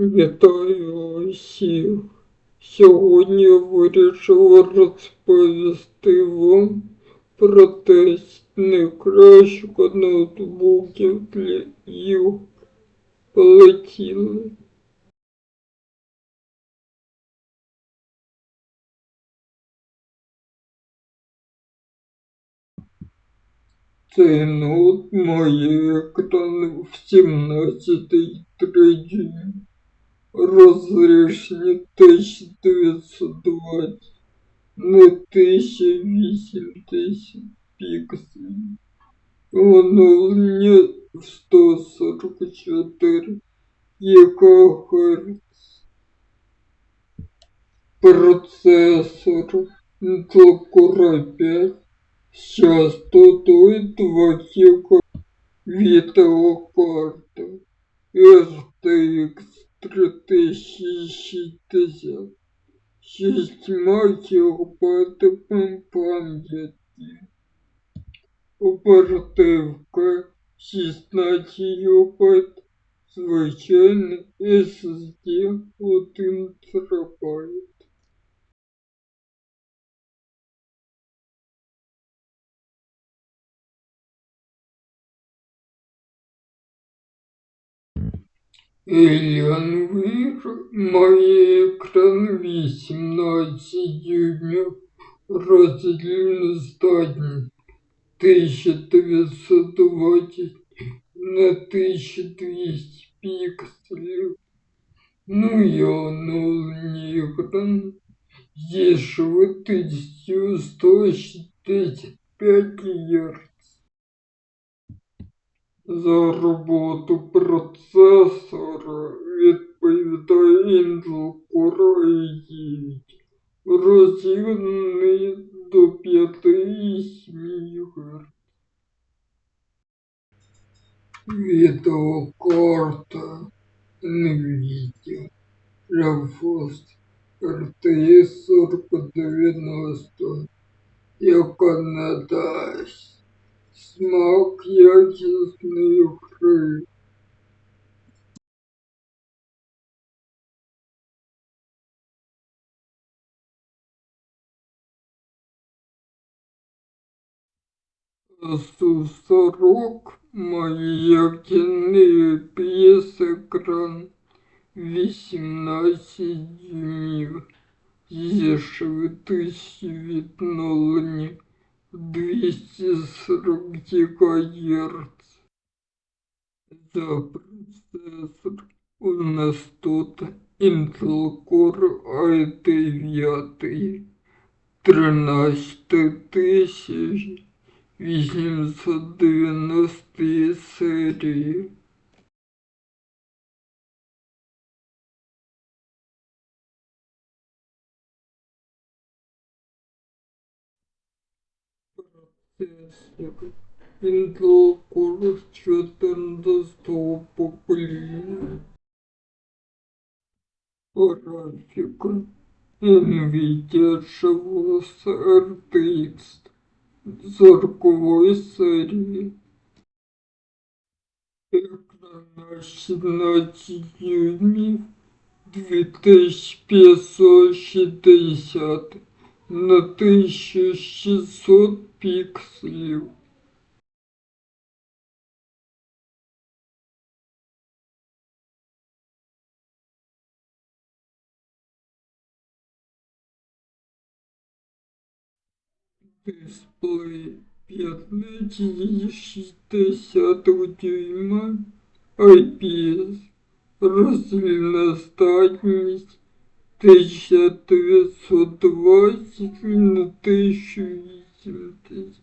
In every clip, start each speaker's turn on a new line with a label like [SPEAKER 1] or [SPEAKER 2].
[SPEAKER 1] Вітаю всіх! Сьогодні я вирішив розповісти вам про тест найкращих ноутбуків для ігор. Полетіли. Цей ноут має екран в 17,3 розрішення 1920 на 1080 пікселів. Оновлення 144 ГГц. Процесор Intel Core 5 з частотою 2 ГГц. Відеокарта RTX 3060 6 ГБ пам'яті. Оперативка 16 ГБ, звичайний SSD 1 ТБ. Alienware має екран 18 дюймів, роздільну здатність 1920 на 1200 пікселів. Ну і оновлений екран зі швидкістю 165 Гц. За роботу процесора відповідає Intel Core i9, розігнаний до 5,7 ГГц. Відеокарта NVIDIA GeForce RTX 4090, яка надасть смак якісної гри. Asus ROG має якісний IPS екран 18 дюймів зі швидкістю відновлення 240 ГГц. За процесор у нас тут Intel Core i9 13 тисяч 890 серії. Intel Core 14 покоління. Графіка NVIDIA GeForce RTX сорокової серії. Екран на 17 дюймів 2560 на 1600 пікселів. Дисплей 15,6 дюйма IPS. Роздільна здатність 1920 на 1080.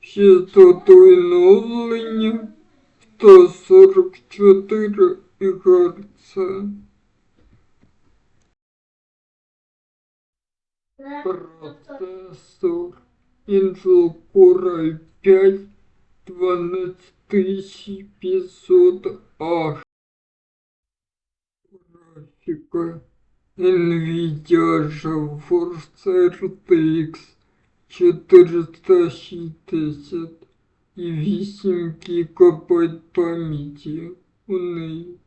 [SPEAKER 1] Частотою оновлення 144 ГГц. Процессор Intel Core i5 12500H. Графіка Ильяша GeForce TX 460 и 8 копать памяти у неї.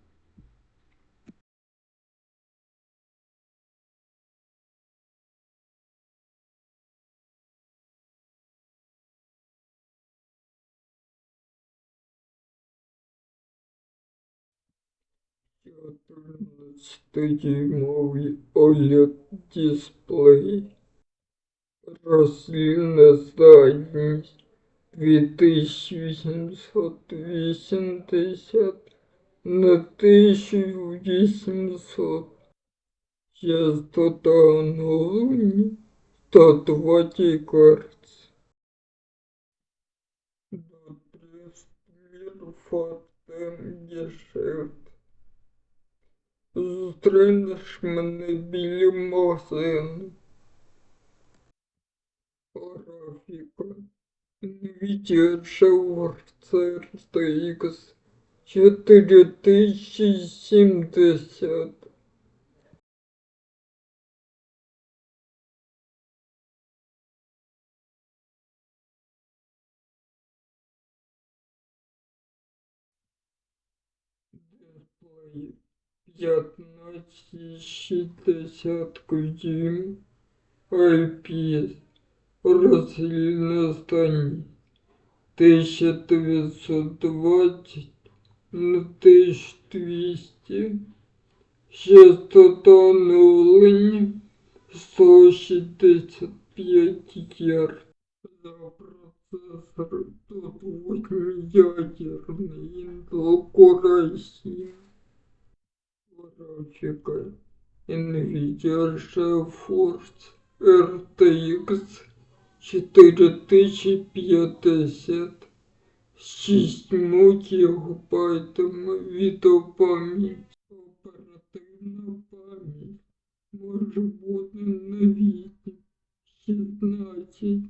[SPEAKER 1] Що 12-дюймовый OLED-дисплей. Рослина задність 2880 на 1800. Частота оновлення 120 Гц. До 3 мір фото. Зустрінеш мене біля магазину. Графіка. Nvidia GeForce RTX 4070. Дисплей 1560 дюйм. IPS роздільна здатність 1920 на 1200 частота оновлення 165 Гц за процесор тут 8 ядерний Intel Core i7 графіка Nvidia GeForce RTX 4050 з 6 гігабайтами відеопам'яті. Оперативна пам'ять може бути на 8, 16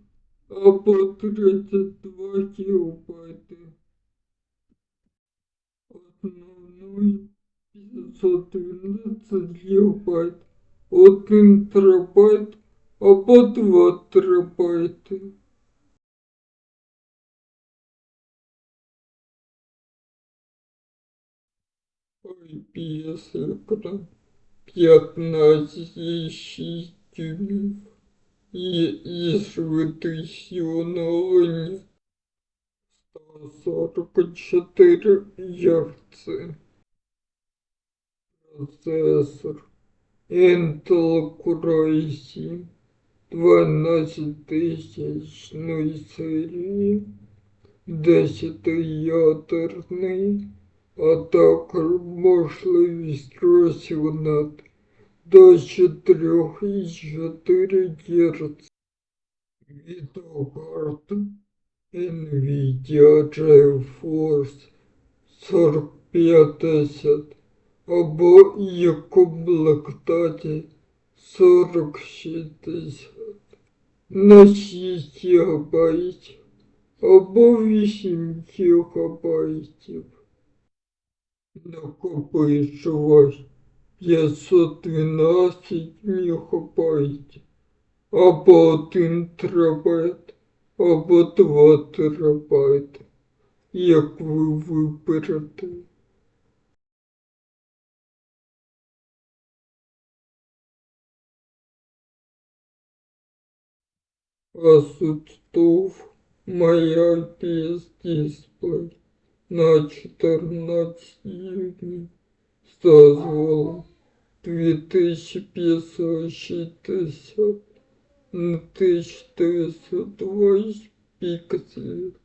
[SPEAKER 1] або 32 гігабайти. Основної 512 гігабайт, 1 терабайт або 2 терабайти. IPS екран 15,6 дюймів і, і швидкістю оновлення 144 Гц. Процесор Intel Core i7 12000 серії, 10-ядерний, а також можливість розігнати до 4,4 Гц. Відеокарта Nvidia GeForce 4050 або є комплектація 4060 на 6 ГБ або 8 ГБ. Накопичувач 512 МБ або 1 терабайт або 2 терабайти, як ви виберете. Asus TUF моя IPS дисплей на 14 дюймів з дозволом 2560 на 1920 пікселів.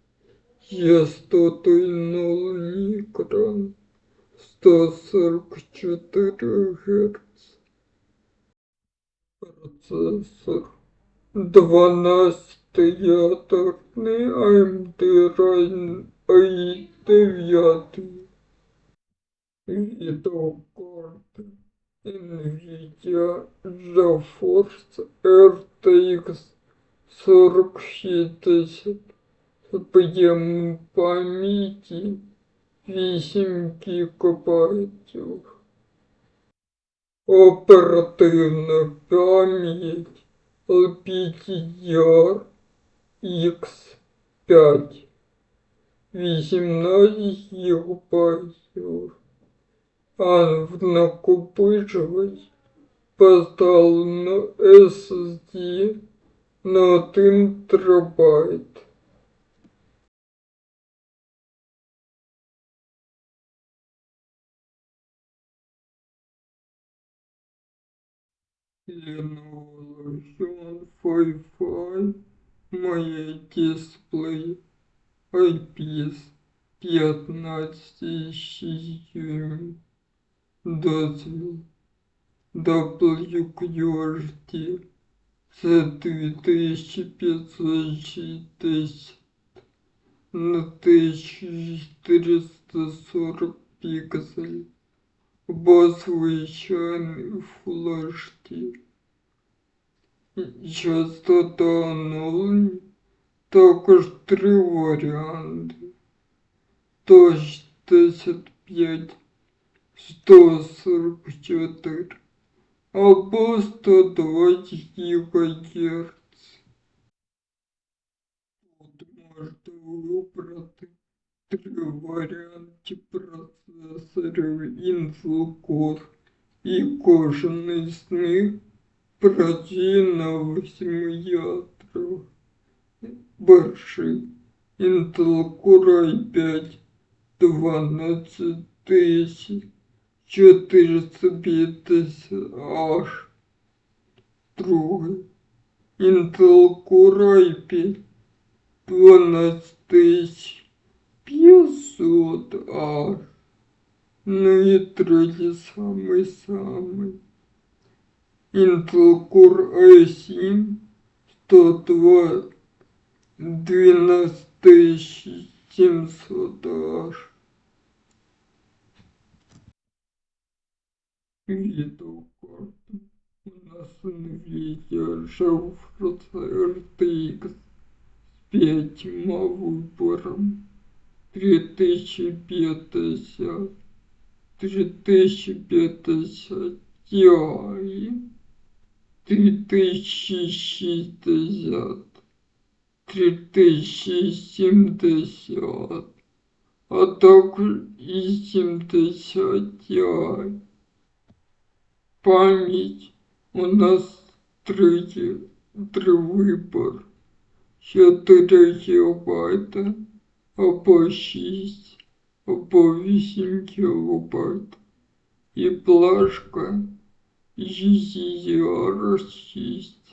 [SPEAKER 1] Частотою нуль екран 144 Гц. Процесор 12-ядерний AMD Ryzen i9 відеокарта Nvidia GeForce RTX 4060 з об'ємом пам'яті 8 гігабайтів. Оперативна пам'ять LPDDR X5 18 гігабайтів, а в накопичувач поставлено SSD на 1 терабайт. Lenovo Legion Wi-Fi, моє дисплей IPS 15,6 дюймів, дозвіл WQHD це 2560 на 1440 пікселів Full HD. Частота оновлення також три варіанти. 165, 144 або 120 ГГц. Тут можна вибрати три варіанти процесорів Intel Core і кожен із них працює на восьми ядрах. Перший Intel Core i5 12 тисяч 450H. Другий Intel Core i5 12 тисяч 500H. Ну і третій самий самий. Intel Core i7 102 12700H. Відеокарта. У нас NVIDIA GeForce RTX з п'ятьма виборами. 3050, 3050 Ti, 3060, 3070, а також і 70 Ti. Пам'ять у нас три, три вибори. 4 гігабайта або 6, або 8 гігабайт. І плашка GDDR6